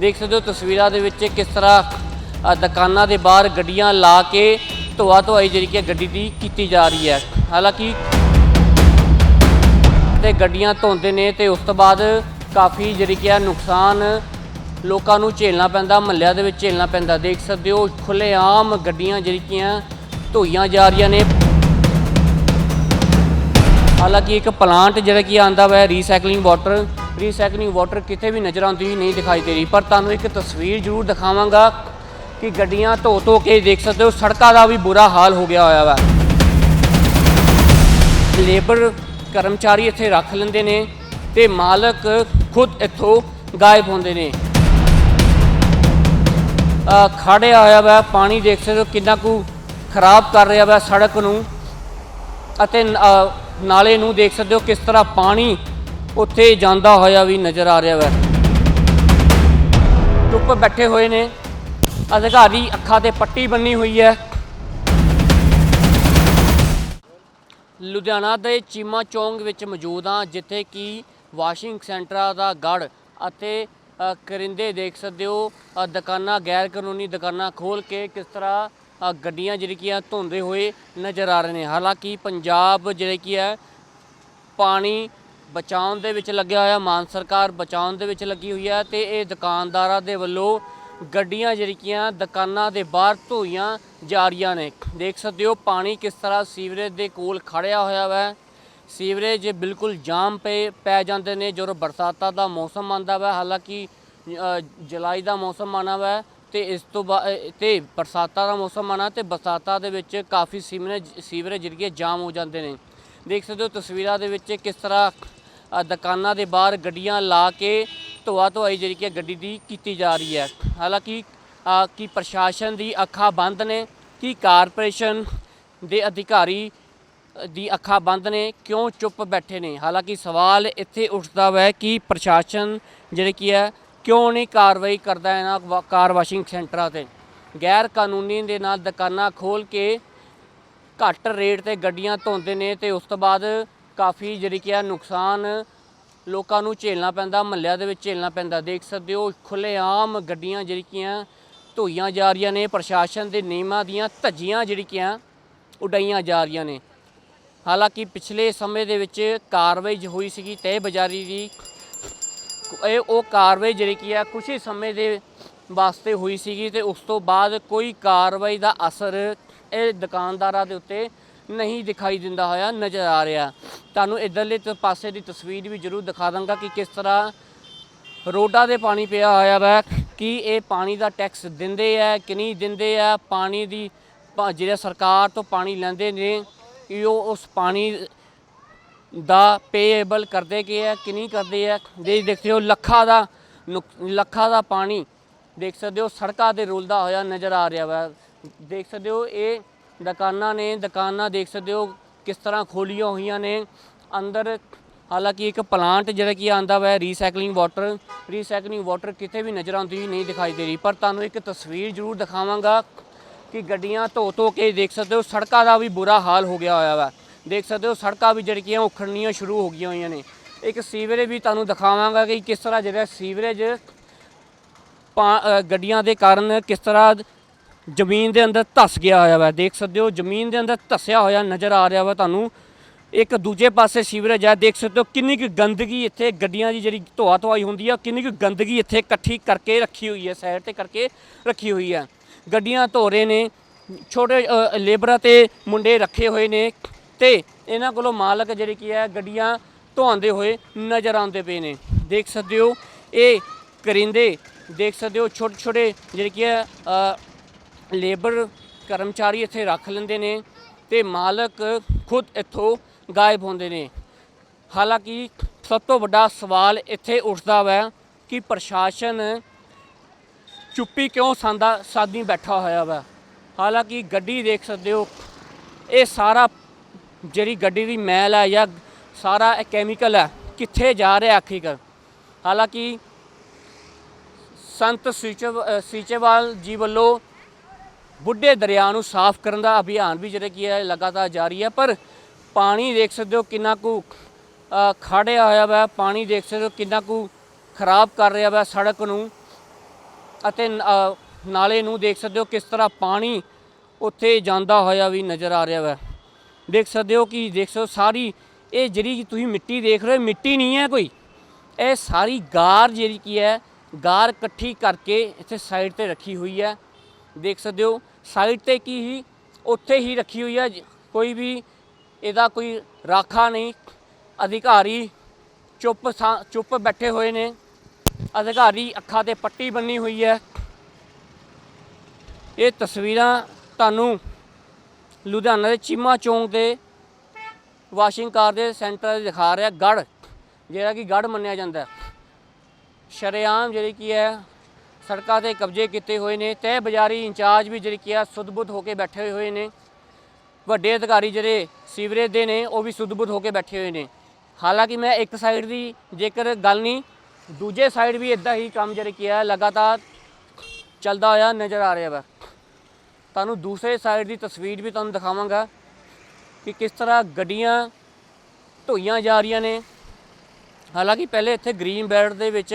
ਦੇਖ ਸਕਦੇ ਹੋ ਤਸਵੀਰਾਂ ਦੇ ਵਿੱਚ ਕਿਸ ਤਰ੍ਹਾਂ ਦੁਕਾਨਾਂ ਦੇ ਬਾਹਰ ਗੱਡੀਆਂ ਲਾ ਕੇ ਧੋਆ ਧੋਆਈ ਜਿਹੜੀ ਕਿ ਗੱਡੀ ਦੀ ਕੀਤੀ ਜਾ ਰਹੀ ਹੈ। ਹਾਲਾਂਕਿ ਤੇ ਗੱਡੀਆਂ ਧੋਂਦੇ ਨੇ ਤੇ ਉਸ ਤੋਂ ਬਾਅਦ ਕਾਫੀ ਜਿਹੜੀ ਕਿ ਨੁਕਸਾਨ ਲੋਕਾਂ ਨੂੰ ਝੇਲਣਾ ਪੈਂਦਾ, ਮਹੱਲਿਆਂ ਦੇ ਵਿੱਚ ਝੇਲਣਾ ਪੈਂਦਾ। ਦੇਖ ਸਕਦੇ ਹੋ ਖੁੱਲ੍ਹੇਆਮ ਗੱਡੀਆਂ ਜਿਹੜੀਆਂ ਧੋਈਆਂ ਜਾ ਰਹੀਆਂ ਨੇ। ਹਾਲਾਂਕਿ ਇੱਕ ਪਲਾਂਟ ਜਿਹੜਾ ਕਿ ਆਂਦਾ ਵਾ, ਰੀਸਾਈਕਲਿੰਗ ਵਾਟਰ ਰੀਸਾਈਕਲਿੰਗ ਵਾਟਰ ਕਿਤੇ ਵੀ ਨਜ਼ਰ ਆਉਂਦੀ ਨਹੀਂ ਦਿਖਾਈ ਦੇ ਰਹੀ। ਪਰ ਤੁਹਾਨੂੰ ਇੱਕ ਤਸਵੀਰ ਜ਼ਰੂਰ ਦਿਖਾਵਾਂਗਾ ਕਿ ਗੱਡੀਆਂ ਧੋ ਧੋ ਕੇ ਦੇਖ ਸਕਦੇ ਹੋ ਸੜਕਾਂ ਦਾ ਵੀ ਬੁਰਾ ਹਾਲ ਹੋ ਗਿਆ ਹੋਇਆ ਵਾ। ਲੇਬਰ ਕਰਮਚਾਰੀ ਇੱਥੇ ਰੱਖ ਲੈਂਦੇ ਨੇ ਤੇ ਮਾਲਕ ਖੁਦ ਇੱਥੋਂ ਗਾਇਬ ਹੁੰਦੇ ਨੇ। ਅ, ਖੜਿਆ ਹੋਇਆ ਵਾ ਪਾਣੀ ਦੇਖ ਸਕਦੇ ਹੋ ਕਿੰਨਾ ਕੁ ਖਰਾਬ ਕਰ ਰਿਹਾ ਵਾ ਸੜਕ ਨੂੰ ਅਤੇ ਨਾਲੇ ਨੂੰ ਦੇਖ ਸਕਦੇ ਹੋ ਕਿਸ ਤਰ੍ਹਾਂ ਪਾਣੀ ਉੱਥੇ ਜਾਂਦਾ ਹੋਇਆ ਵੀ ਨਜ਼ਰ ਆ ਰਿਹਾ ਵਾ। ਚੁੱਪ ਬੈਠੇ ਹੋਏ ਨੇ। ਅਧਿਕਾਰੀ ਅੱਖਾਂ ਤੇ ਪੱਟੀ ਬੰਨੀ ਹੋਈ ਹੈ। ਲੁਧਿਆਣਾ ਦੇ ਚੀਮਾ ਚੌਂਕ ਵਿੱਚ ਮੌਜੂਦ ਹਾਂ ਜਿੱਥੇ ਕਿ ਵਾਸ਼ਿੰਗ ਸੈਂਟਰਾਂ ਦਾ ਗੜ ਅਤੇ ਕਰਿੰਦੇ ਦੇਖ ਸਕਦੇ ਹੋ। ਦੁਕਾਨਾਂ ਗੈਰ ਕਾਨੂੰਨੀ ਦੁਕਾਨਾਂ ਖੋਲ ਕੇ ਕਿਸ ਤਰ੍ਹਾਂ ਅ, ਗੱਡੀਆਂ ਜਿਹੜੀਆਂ ਧੋਂਦੇ ਹੋਏ ਨਜ਼ਰ ਆ ਰਹੇ ਨੇ। ਹਾਲਾਂਕਿ ਪੰਜਾਬ ਜਿਹੜੇ ਕੀ ਹੈ ਪਾਣੀ ਬਚਾਉਣ ਦੇ ਵਿੱਚ ਲੱਗਿਆ ਹੋਇਆ, ਮਾਨ ਸਰਕਾਰ ਬਚਾਉਣ ਦੇ ਵਿੱਚ ਲੱਗੀ ਹੋਈ ਹੈ ਤੇ ਇਹ ਦੁਕਾਨਦਾਰਾਂ ਦੇ ਵੱਲੋਂ ਗੱਡੀਆਂ ਜਿਹੜੀਆਂ ਦੁਕਾਨਾਂ ਦੇ ਬਾਹਰ ਧੋਈਆਂ ਜਾ ਰਹੀਆਂ ਨੇ। ਦੇਖ ਸਕਦੇ ਹੋ ਪਾਣੀ ਕਿਸ ਤਰ੍ਹਾਂ ਸੀਵਰੇਜ ਦੇ ਕੋਲ ਖੜਿਆ ਹੋਇਆ ਹੈ ਸੀਵਰੇਜ ਬਿਲਕੁਲ ਜਾਮ ਪਏ, ਪੈ ਜਾਂਦੇ ਨੇ, ਜਦੋਂ ਬਰਸਾਤਾਂ ਦਾ ਮੌਸਮ ਆਉਂਦਾ ਵਾ, ਹਾਲਾਂਕਿ ਜੁਲਾਈ ਦਾ ਮੌਸਮ ਆਉਣਾ ਵਾ ਤੇ ਇਸ ਤੋਂ ਬਾਅਦ ਤੇ ਬਰਸਾਤਾਂ ਦਾ ਮੌਸਮ ਆਉਣਾ ਤੇ ਬਰਸਾਤਾਂ ਦੇ ਵਿੱਚ ਕਾਫੀ ਸੀਵਰੇਜ ਸੀਵਰੇਜ ਜਿਹੜੀਆਂ ਜਾਮ ਹੋ ਜਾਂਦੇ ਨੇ। ਦੇਖ ਸਕਦੇ ਹੋ ਤਸਵੀਰਾਂ ਦੇ ਵਿੱਚ ਕਿਸ ਤਰ੍ਹਾਂ ਦੁਕਾਨਾਂ ਦੇ ਬਾਹਰ ਗੱਡੀਆਂ ਲਾ ਕੇ ਧੋਆ ਧੋਆਈ ਜਿਹੜੀ ਕਿ ਗੱਡੀ ਦੀ ਕੀਤੀ ਜਾ ਰਹੀ ਹੈ। ਹਾਲਾਂਕਿ ਅ, ਕੀ ਪ੍ਰਸ਼ਾਸਨ ਦੀ ਅੱਖਾਂ ਬੰਦ ਨੇ? ਕੀ ਕਾਰਪੋਰੇਸ਼ਨ ਦੇ ਅਧਿਕਾਰੀ ਦੀ ਅੱਖਾਂ ਬੰਦ ਨੇ? ਕਿਉਂ ਚੁੱਪ ਬੈਠੇ ਨੇ? ਹਾਲਾਂਕਿ ਸਵਾਲ ਇੱਥੇ ਉੱਠਦਾ ਹੈ ਕਿ ਪ੍ਰਸ਼ਾਸਨ ਜਿਹੜੇ ਕੀ ਹੈ ਕਿਉਂ ਨਹੀਂ ਕਾਰਵਾਈ ਕਰਦਾ ਇਹਨਾਂ ਵਾ- ਕਾਰ ਵਾਸ਼ਿੰਗ ਸੈਂਟਰਾਂ ਤੇ? ਗੈਰ ਕਾਨੂੰਨੀ ਦੇ ਨਾਲ ਦੁਕਾਨਾਂ ਖੋਲ ਕੇ ਘੱਟ ਰੇਟ ਤੇ ਗੱਡੀਆਂ ਧੋਂਦੇ ਨੇ ਤੇ ਉਸ ਤੋਂ ਬਾਅਦ ਕਾਫੀ ਜਿਹੜੀ ਕੀ ਹੈ ਨੁਕਸਾਨ ਲੋਕਾਂ ਨੂੰ ਝੇਲਣਾ ਪੈਂਦਾ, ਮਹੱਲਿਆਂ ਦੇ ਵਿੱਚ ਝੇਲਣਾ ਪੈਂਦਾ। ਦੇਖ ਸਕਦੇ ਹੋ, ਖੁੱਲ੍ਹੇਆਮ ਗੱਡੀਆਂ ਜਿਹੜੀਆਂ ਧੋਈਆਂ ਜਾ ਰਹੀਆਂ ਨੇ, ਪ੍ਰਸ਼ਾਸਨ ਦੇ ਨਿਯਮਾਂ ਦੀਆਂ ਧੱਜੀਆਂ ਜਿਹੜੀਆਂ ਉਡਾਈਆਂ ਜਾ ਰਹੀਆਂ ਨੇ। ਹਾਲਾਂਕਿ ਪਿਛਲੇ ਸਮੇਂ ਦੇ ਵਿੱਚ ਕਾਰਵਾਈ ਹੋਈ ਸੀਗੀ, ਤਹਿ ਬਜ਼ਾਰੀ ਦੀ। ਇਹ ਉਹ ਕਾਰਵਾਈ ਜਿਹੜੀ ਕੀ ਆ ਕੁਝ ਹੀ ਸਮੇਂ ਦੇ ਵਾਸਤੇ ਹੋਈ ਸੀਗੀ ਤੇ ਉਸ ਤੋਂ ਬਾਅਦ ਕੋਈ ਕਾਰਵਾਈ ਦਾ ਅਸਰ ਇਹ ਦੁਕਾਨਦਾਰਾਂ ਦੇ ਉੱਤੇ ਨਹੀਂ ਦਿਖਾਈ ਦਿੰਦਾ ਹੋਇਆ, ਨਜ਼ਰ ਆ ਰਿਹਾ। ਤੁਹਾਨੂੰ ਇਧਰਲੇ ਪਾਸੇ ਦੀ ਤਸਵੀਰ ਵੀ ਜ਼ਰੂਰ ਦਿਖਾ ਦਾਂਗਾ ਕਿ ਕਿਸ ਤਰ੍ਹਾਂ ਰੋਡਾਂ ਦੇ ਪਾਣੀ ਪਿਆ ਹੋਇਆ ਵਾ, ਕਿ ਇਹ ਪਾਣੀ ਦਾ ਟੈਕਸ ਦਿੰਦੇ ਆ ਕਿ ਨਹੀਂ ਦਿੰਦੇ ਆ? ਪਾਣੀ ਦੀ ਜਿਹੜਾ ਸਰਕਾਰ ਤੋਂ ਪਾਣੀ ਲੈਂਦੇ ਨੇ, ਕਿ ਉਹ ਉਸ ਪਾਣੀ ਦਾ ਪੇਏਬਲ ਕਰਦੇ ਕੀ ਹੈ ਕਿ ਨਹੀਂ ਕਰਦੇ ਆ? ਜੇ ਦੇਖਦੇ ਹੋ ਲੱਖਾਂ ਦਾ ਨੁਕ- ਲੱਖਾਂ ਦਾ ਪਾਣੀ, ਦੇਖ ਸਕਦੇ ਹੋ ਸੜਕਾਂ ਤੇ ਰੁਲਦਾ ਹੋਇਆ ਨਜ਼ਰ ਆ ਰਿਹਾ ਵਾ। ਦੇਖ ਸਕਦੇ ਹੋ ਇਹ ਦੁਕਾਨਾਂ ਨੇ, ਦੁਕਾਨਾਂ ਦੇਖ ਸਕਦੇ ਹੋ ਕਿਸ ਤਰ੍ਹਾਂ ਖੋਲੀਆਂ ਹੋਈਆਂ ਨੇ। ਅੰਦਰ ਹਾਲਾਂਕਿ ਇੱਕ ਪਲਾਂਟ ਜਿਹੜਾ ਕੀ ਆਂਦਾ ਵਾ ਰੀਸਾਈਕਲਿੰਗ ਵਾਟਰ ਰੀਸਾਈਕਲਿੰਗ ਵਾਟਰ ਕਿਤੇ ਵੀ ਨਜ਼ਰ ਆਉਂਦੀ ਹੋਈ ਨਹੀਂ ਦਿਖਾਈ ਦੇ ਰਹੀ। ਪਰ ਤੁਹਾਨੂੰ ਇੱਕ ਤਸਵੀਰ ਜ਼ਰੂਰ ਦਿਖਾਵਾਂਗਾ ਕਿ ਗੱਡੀਆਂ ਧੋ ਧੋ ਕੇ ਦੇਖ ਸਕਦੇ ਹੋ, ਸੜਕਾਂ ਦਾ ਵੀ ਬੁਰਾ ਹਾਲ ਹੋ ਗਿਆ ਹੋਇਆ ਵਾ। ਦੇਖ ਸਕਦੇ ਹੋ, ਸੜਕਾਂ ਵੀ ਜਿਹੜੀਆਂ ਉਖੜਨੀਆਂ ਸ਼ੁਰੂ ਹੋ ਗਈਆਂ ਹੋਈਆਂ ਨੇ। ਇੱਕ ਸੀਵਰੇਜ ਵੀ ਤੁਹਾਨੂੰ ਦਿਖਾਵਾਂਗਾ ਕਿ ਕਿਸ ਤਰ੍ਹਾਂ ਜਿਹੜਾ ਸੀਵਰੇਜ ਪਾ- ਗੱਡੀਆਂ ਦੇ ਕਾਰਨ ਕਿਸ ਤਰ੍ਹਾਂ ਜ਼ਮੀਨ ਦੇ ਅੰਦਰ ਧਸ ਗਿਆ ਹੋਇਆ ਵਾ। ਦੇਖ ਸਕਦੇ ਹੋ, ਜ਼ਮੀਨ ਦੇ ਅੰਦਰ ਧਸਿਆ ਹੋਇਆ ਨਜ਼ਰ ਆ ਰਿਹਾ ਵਾ ਤੁਹਾਨੂੰ। ਇੱਕ ਦੂਜੇ ਪਾਸੇ ਸੀਵਰੇਜ ਹੈ ਦੇਖ ਸਕਦੇ ਹੋ ਕਿੰਨੀ ਕੁ ਗੰਦਗੀ ਇੱਥੇ ਗੱਡੀਆਂ ਦੀ ਜਿਹੜੀ ਧੋਆ ਧੁਆਈ ਹੁੰਦੀ ਆ, ਕਿੰਨੀ ਕੁ ਗੰਦਗੀ ਇੱਥੇ ਇਕੱਠੀ ਕਰਕੇ ਰੱਖੀ ਹੋਈ ਹੈ ਸਾਈਡ ਤੇ ਕਰਕੇ ਰੱਖੀ ਹੋਈ ਹੈ ਗੱਡੀਆਂ ਧੋ ਰਹੇ ਨੇ, ਛੋਟੇ ਲੇਬਰਾਂ ਤੇ ਮੁੰਡੇ ਰੱਖੇ ਹੋਏ ਨੇ ਤੇ ਇਹਨਾਂ ਕੋਲੋਂ ਮਾਲਕ ਜਿਹੜੇ ਕੀ ਹੈ ਗੱਡੀਆਂ ਧੋਆਉਂਦੇ ਹੋਏ ਨਜ਼ਰ ਆਉਂਦੇ ਪਏ ਨੇ। ਦੇਖ ਸਕਦੇ ਹੋ, ਇਹ ਕਰਿੰਦੇ, ਦੇਖ ਸਕਦੇ ਹੋ ਛੋਟੇ ਛੋਟੇ ਜਿਹੜੇ ਕੀ ਹੈ ਲੇਬਰ ਕਰਮਚਾਰੀ ਇੱਥੇ ਰੱਖ ਲੈਂਦੇ ਨੇ ਤੇ ਮਾਲਕ ਖੁਦ ਇੱਥੋਂ ਗਾਇਬ ਹੁੰਦੇ ਨੇ। ਹਾਲਾਂਕਿ ਸਭ ਤੋਂ ਵੱਡਾ ਸਵਾਲ ਇੱਥੇ ਉੱਠਦਾ ਵਾ ਕਿ ਪ੍ਰਸ਼ਾਸਨ ਚੁੱਪੀ ਕਿਉਂ ਸਾਂਦਾ ਸਾਦੀ ਬੈਠਾ ਹੋਇਆ ਵਾ? ਹਾਲਾਂਕਿ ਗੱਡੀ ਦੇਖ ਸਕਦੇ ਹੋ ਇਹ ਸਾਰਾ ਜਿਹੜੀ ਗੱਡੀ ਦੀ ਮੈਲ ਹੈ ਜਾਂ ਸਾਰਾ ਇਹ ਕੈਮੀਕਲ ਹੈ ਕਿੱਥੇ ਜਾ ਰਿਹਾ ਆਖਿਰ ਹਾਲਾਂਕਿ ਸੰਤ ਸੀਚੇਵ- ਅ, ਸੀਚੇਵਾਲ ਜੀ ਵੱਲੋਂ ਬੁੱਢੇ ਦਰਿਆ ਨੂੰ ਸਾਫ਼ ਕਰਨ ਦਾ ਅਭਿਆਨ ਵੀ ਜਿਹੜਾ ਕੀ ਹੈ ਲਗਾਤਾਰ ਜਾਰੀ ਹੈ ਪਰ ਪਾਣੀ ਦੇਖ ਸਕਦੇ ਹੋ ਕਿੰਨਾ ਕੁ ਅ, ਖੜਿਆ ਹੋਇਆ ਵਾ ਪਾਣੀ ਦੇਖ ਸਕਦੇ ਹੋ ਕਿੰਨਾ ਕੁ ਖਰਾਬ ਕਰ ਰਿਹਾ ਵਾ ਸੜਕ ਨੂੰ ਅਤੇ ਨਾਲੇ ਨੂੰ ਦੇਖ ਸਕਦੇ ਹੋ ਕਿਸ ਤਰ੍ਹਾਂ ਪਾਣੀ ਉੱਥੇ ਜਾਂਦਾ ਹੋਇਆ ਵੀ ਨਜ਼ਰ ਆ ਰਿਹਾ ਵਾ। ਦੇਖ ਸਕਦੇ ਹੋ ਕਿ ਦੇਖ ਸਕਦੇ ਸਾਰੀ ਇਹ ਜਿਹੜੀ ਤੁਸੀਂ ਮਿੱਟੀ ਦੇਖ ਰਹੇ ਹੋ ਮਿੱਟੀ ਨਹੀਂ ਹੈ ਕੋਈ। ਇਹ ਸਾਰੀ ਗਾਰ ਜਿਹੜੀ ਕੀ ਹੈ ਗਾਰ ਇਕੱਠੀ ਕਰਕੇ ਇੱਥੇ ਸਾਈਡ ਤੇ ਰੱਖੀ ਹੋਈ ਹੈ। ਦੇਖ ਸਕਦੇ ਹੋ ਸਾਈਡ ਤੇ ਕੀ ਹੀ, ਉੱਥੇ ਹੀ ਰੱਖੀ ਹੋਈ ਹੈ ਕੋਈ ਵੀ ਇਹਦਾ ਕੋਈ ਰਾਖਾ ਨਹੀਂ। ਅਧਿਕਾਰੀ ਚੁੱਪ ਥਾਂ- ਚੁੱਪ ਬੈਠੇ ਹੋਏ ਨੇ। ਅਧਿਕਾਰੀ ਅੱਖਾਂ ਤੇ ਪੱਟੀ ਬੰਨੀ ਹੋਈ ਹੈ। ਇਹ ਤਸਵੀਰਾਂ ਤੁਹਾਨੂੰ ਲੁਧਿਆਣਾ ਦੇ ਚੀਮਾ ਚੌਂਕ ਦੇ ਵਾਸ਼ਿੰਗ ਕਾਰ ਦੇ ਸੈਂਟਰ ਦਿਖਾ ਰਿਹਾ ਗੜ ਜਿਹੜਾ ਕਿ ਗੜ ਮੰਨਿਆ ਜਾਂਦਾ ਹੈ। ਸ਼ਰੇਆਮ ਜਿਹੜੀ ਕੀ ਹੈ ਸੜਕਾਂ ਤੇ ਕਬਜ਼ੇ ਕੀਤੇ ਹੋਏ ਨੇ। ਤਹਿ ਬਾਜ਼ਾਰੀ ਇੰਚਾਰਜ ਵੀ ਜਿਹੜੀ ਕੀ ਹੈ ਸੁਦਬੁੱਧ ਹੋ ਕੇ ਬੈਠੇ ਹੋਏ ਨੇ। ਵੱਡੇ ਅਧਿਕਾਰੀ ਜਿਹੜੇ ਸੀਵਰੇਜ ਦੇ ਨੇ, ਉਹ ਵੀ ਸੁਦਬੁੱਧ ਹੋ ਕੇ ਬੈਠੇ ਹੋਏ ਨੇ। ਹਾਲਾਂਕਿ ਮੈਂ ਇੱਕ ਸਾਈਡ ਦੀ ਜੇਕਰ ਗੱਲ ਨਹੀਂ, ਦੂਜੇ ਸਾਈਡ ਵੀ ਇਦਾਂ ਹੀ ਕੰਮ ਜਿਹੜੇ ਕੀ ਹੈ ਲਗਾਤਾਰ ਚੱਲਦਾ ਹੋਇਆ ਨਜ਼ਰ ਆ ਰਿਹਾ ਵਾ। ਤੁਹਾਨੂੰ ਦੂਸਰੇ ਸਾਈਡ ਦੀ ਤਸਵੀਰ ਵੀ ਤੁਹਾਨੂੰ ਦਿਖਾਵਾਂਗਾ ਕਿ ਕਿਸ ਤਰ੍ਹਾਂ ਗੱਡੀਆਂ ਢੋਈਆਂ ਜਾ ਰਹੀਆਂ ਨੇ। ਹਾਲਾਂਕਿ ਪਹਿਲੇ ਇੱਥੇ ਗ੍ਰੀਨ ਬੈਲਟ ਦੇ ਵਿੱਚ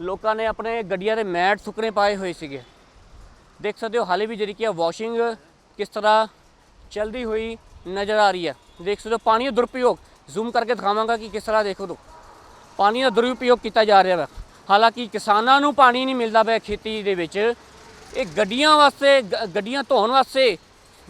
ਲੋਕਾਂ ਨੇ ਆਪਣੇ ਗੱਡੀਆਂ ਦੇ ਮੈਟ ਸੁੱਕਣੇ ਪਾਏ ਹੋਏ ਸੀਗੇ। ਦੇਖ ਸਕਦੇ ਹੋ ਹਾਲੇ ਵੀ ਜਿਹੜੀ ਕਿ ਵਾਸ਼ਿੰਗ ਕਿਸ ਤਰ੍ਹਾਂ ਚਲਦੀ ਹੋਈ ਨਜ਼ਰ ਆ ਰਹੀ ਹੈ। ਦੇਖ ਸਕਦੇ ਹੋ ਪਾਣੀ ਦਾ ਦੁਰਪਯੋਗ। ਜ਼ੂਮ ਕਰਕੇ ਦਿਖਾਵਾਂਗਾ ਕਿ ਕਿਸ ਤਰ੍ਹਾਂ ਦੇਖੋ ਤੋ ਪਾਣੀ ਦਾ ਦੁਰਉਪਯੋਗ ਕੀਤਾ ਜਾ ਰਿਹਾ ਹੈ ਹਾਲਾਂਕਿ ਕਿਸਾਨਾਂ ਨੂੰ ਪਾਣੀ ਨਹੀਂ ਮਿਲਦਾ ਪਿਆ ਖੇਤੀ ਦੇ ਵਿੱਚ। ਇਹ ਗੱਡੀਆਂ ਵਾਸਤੇ, ਗ- ਗੱਡੀਆਂ ਧੋਣ ਵਾਸਤੇ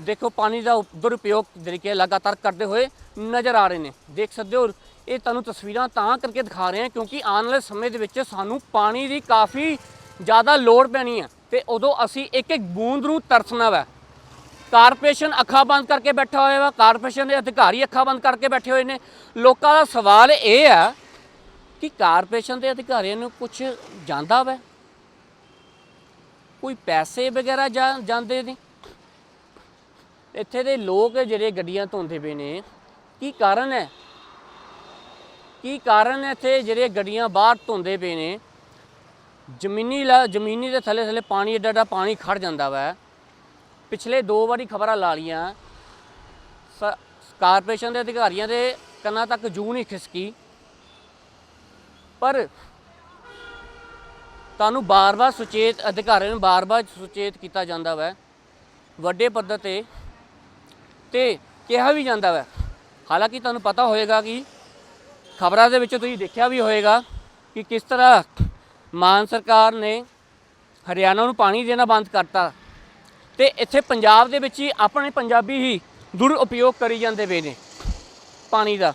ਦੇਖੋ ਪਾਣੀ ਦਾ ਉਪ- ਦੁਰਉਪਯੋਗ ਜਿਹੜੀ ਕਿ ਲਗਾਤਾਰ ਕਰਦੇ ਹੋਏ ਨਜ਼ਰ ਆ ਰਹੇ ਨੇ। ਦੇਖ ਸਕਦੇ ਹੋ ਇਹ ਤੁਹਾਨੂੰ ਤਸਵੀਰਾਂ ਤਾਂ ਕਰਕੇ ਦਿਖਾ ਰਹੇ ਹਾਂ ਕਿਉਂਕਿ ਆਉਣ ਵਾਲੇ ਸਮੇਂ ਦੇ ਵਿੱਚ ਸਾਨੂੰ ਪਾਣੀ ਦੀ ਕਾਫੀ ਜ਼ਿਆਦਾ ਲੋੜ ਪੈਣੀ ਹੈ ਤੇ ਉਦੋਂ ਅਸੀਂ ਇੱਕ ਇੱਕ ਬੂੰਦ ਨੂੰ ਤਰਸਣਾ ਵਾ। ਕਾਰਪੋਰੇਸ਼ਨ ਅੱਖਾਂ ਬੰਦ ਕਰਕੇ ਬੈਠਾ ਹੋਇਆ ਵਾ, ਕਾਰਪੋਰੇਸ਼ਨ ਦੇ ਅਧਿਕਾਰੀ ਅੱਖਾਂ ਬੰਦ ਕਰਕੇ ਬੈਠੇ ਹੋਏ ਨੇ। ਲੋਕਾਂ ਦਾ ਸਵਾਲ ਇਹ ਆ ਕਿ ਕਾਰਪੋਰੇਸ਼ਨ ਦੇ ਅਧਿਕਾਰੀਆਂ ਨੂੰ ਕੁਝ ਜਾਂਦਾ ਵਾ? ਕੋਈ ਪੈਸੇ ਵਗੈਰਾ ਜਾ- ਜਾਂਦੇ ਨੇ? ਇੱਥੇ ਦੇ ਲੋਕ ਜਿਹੜੇ ਗੱਡੀਆਂ ਧੋਂਦੇ ਪਏ ਨੇ, ਕੀ ਕਾਰਨ ਹੈ? ਕੀ ਕਾਰਨ ਹੈ ਇੱਥੇ ਜਿਹੜੇ ਗੱਡੀਆਂ ਬਾਹਰ ਧੋਂਦੇ ਪਏ ਨੇ? ਜ਼ਮੀਨੀ ਲਾ, ਜ਼ਮੀਨੀ ਦੇ ਥੱਲੇ ਥੱਲੇ ਪਾਣੀ, ਏਡਾ ਏਡਾ ਪਾਣੀ ਖੜ ਜਾਂਦਾ ਵਾ। ਪਿਛਲੇ ਦੋ ਵਾਰੀ ਖਬਰਾਂ ਲਾ ਲੀਆਂ ਸ- ਕਾਰਪੋਰੇਸ਼ਨ ਦੇ ਅਧਿਕਾਰੀਆਂ ਦੇ ਕੰਨਾਂ ਤੱਕ ਜੂ ਨਹੀਂ ਖਿਸਕੀ। ਪਰ ਤੁਹਾਨੂੰ ਬਾਰ-ਬਾਰ ਸੁਚੇਤ, ਅਧਿਕਾਰੀਆਂ ਨੂੰ ਬਾਰ-ਬਾਰ ਸੁਚੇਤ ਕੀਤਾ ਜਾਂਦਾ ਵਾ। ਵੱਡੇ ਪੱਧਰ ਤੇ ਤੇ ਕਿਹਾ ਵੀ ਜਾਂਦਾ ਵਾ। ਹਾਲਾਂਕਿ ਤੁਹਾਨੂੰ ਪਤਾ ਹੋਏਗਾ ਕਿ ਖਬਰਾਂ ਦੇ ਵਿੱਚ ਤੁਸੀਂ ਦੇਖਿਆ ਵੀ ਹੋਏਗਾ ਕਿ ਕਿਸ ਤਰ੍ਹਾਂ ਮਾਨ ਸਰਕਾਰ ਨੇ ਹਰਿਆਣਾ ਨੂੰ ਪਾਣੀ ਦੇਣਾ ਬੰਦ ਕਰਤਾ। ਤੇ ਇੱਥੇ ਪੰਜਾਬ ਦੇ ਵਿੱਚ ਹੀ ਆਪਣੇ ਪੰਜਾਬੀ ਹੀ ਦੁਰਉਪਯੋਗ ਕਰੀ ਜਾਂਦੇ ਪਏ ਨੇ ਪਾਣੀ ਦਾ।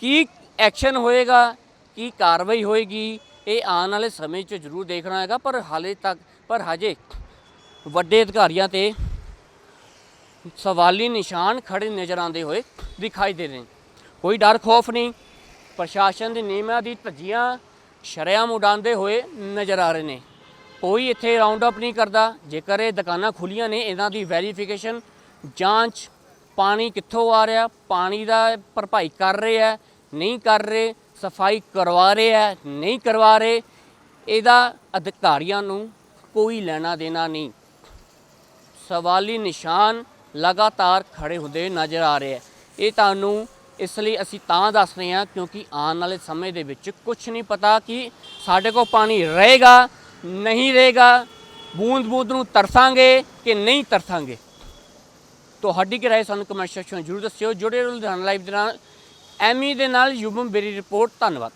ਕੀ ਐਕਸ਼ਨ ਹੋਏਗਾ, ਕੀ ਕਾਰਵਾਈ ਹੋਏਗੀ, ਇਹ ਆਉਣ ਵਾਲੇ ਸਮੇਂ 'ਚ ਜ਼ਰੂਰ ਦੇਖਣਾ ਹੈਗਾ, ਪਰ ਹਾਲੇ ਤੱਕ, ਪਰ ਹਜੇ ਵੱਡੇ ਅਧਿਕਾਰੀਆਂ ਤੇ ਸਵਾਲੀ ਨਿਸ਼ਾਨ ਖੜੇ ਨਜ਼ਰ ਆਉਂਦੇ ਹੋਏ ਦਿਖਾਈ ਦੇ ਰਹੇ ਨੇ। ਕੋਈ ਡਰ ਖੌਫ ਨਹੀਂ। ਪ੍ਰਸ਼ਾਸਨ ਦੇ ਨਿਯਮਾਂ ਦੀ ਧੱਜੀਆਂ ਸ਼ਰੇਆਮ ਉਡਾਉਂਦੇ ਹੋਏ ਨਜ਼ਰ ਆ ਰਹੇ ਨੇ। ਕੋਈ ਇੱਥੇ ਰਾਉਂਡ ਅਪ ਨਹੀਂ ਕਰਦਾ। ਜੇਕਰ ਇਹ ਦੁਕਾਨਾਂ ਖੁੱਲੀਆਂ ਨੇ, ਇਹਨਾਂ ਦੀ ਵੈਰੀਫਿਕੇਸ਼ਨ ਜਾਂਚ, ਪਾਣੀ ਕਿੱਥੋਂ ਆ ਰਿਹਾ, ਪਾਣੀ ਦਾ ਭਰਪਾਈ ਕਰ ਰਹੇ ਹੈ, ਨਹੀਂ ਕਰ ਰਹੇ, ਸਫ਼ਾਈ ਕਰਵਾ ਰਹੇ ਹੈ, ਨਹੀਂ ਕਰਵਾ ਰਹੇ, ਇਹਦਾ ਅਧਿਕਾਰੀਆਂ ਨੂੰ ਕੋਈ ਲੈਣਾ ਦੇਣਾ ਨਹੀਂ। ਸਵਾਲੀ ਨਿਸ਼ਾਨ ਲਗਾਤਾਰ ਖੜੇ ਹੁੰਦੇ ਨਜ਼ਰ ਆ ਰਹੇ ਹੈ। ਇਹ ਤੁਹਾਨੂੰ ਇਸ ਲਈ ਅਸੀਂ ਤਾਂ ਦੱਸ ਰਹੇ ਹਾਂ ਕਿਉਂਕਿ ਆਉਣ ਵਾਲੇ ਸਮੇਂ ਦੇ ਵਿੱਚ ਕੁਝ ਨਹੀਂ ਪਤਾ ਕਿ ਸਾਡੇ ਕੋਲ ਪਾਣੀ ਰਹੇਗਾ, ਨਹੀਂ ਰਹੇਗਾ, ਬੂੰਦ ਬੂੰਦ ਨੂੰ ਤਰਸਾਂਗੇ ਕਿ ਨਹੀਂ ਤਰਸਾਂਗੇ। ਤੁਹਾਡੀ ਕੀ ਰਾਏ ਸਾਨੂੰ ਕਮੈਂਟ ਸੈਕਸ਼ਨ ਜ਼ਰੂਰ ਦੱਸਿਓ। ਜੁੜੇ ਰਹੋ ਲੁਧਿਆਣਾ ਲਾਈਵ ਦੇ ਨਾਲ। ਐਮੀ ਦੇ ਨਾਲ ਯੁਬਮ ਬੇਰੀ ਰਿਪੋਰਟ। ਧੰਨਵਾਦ।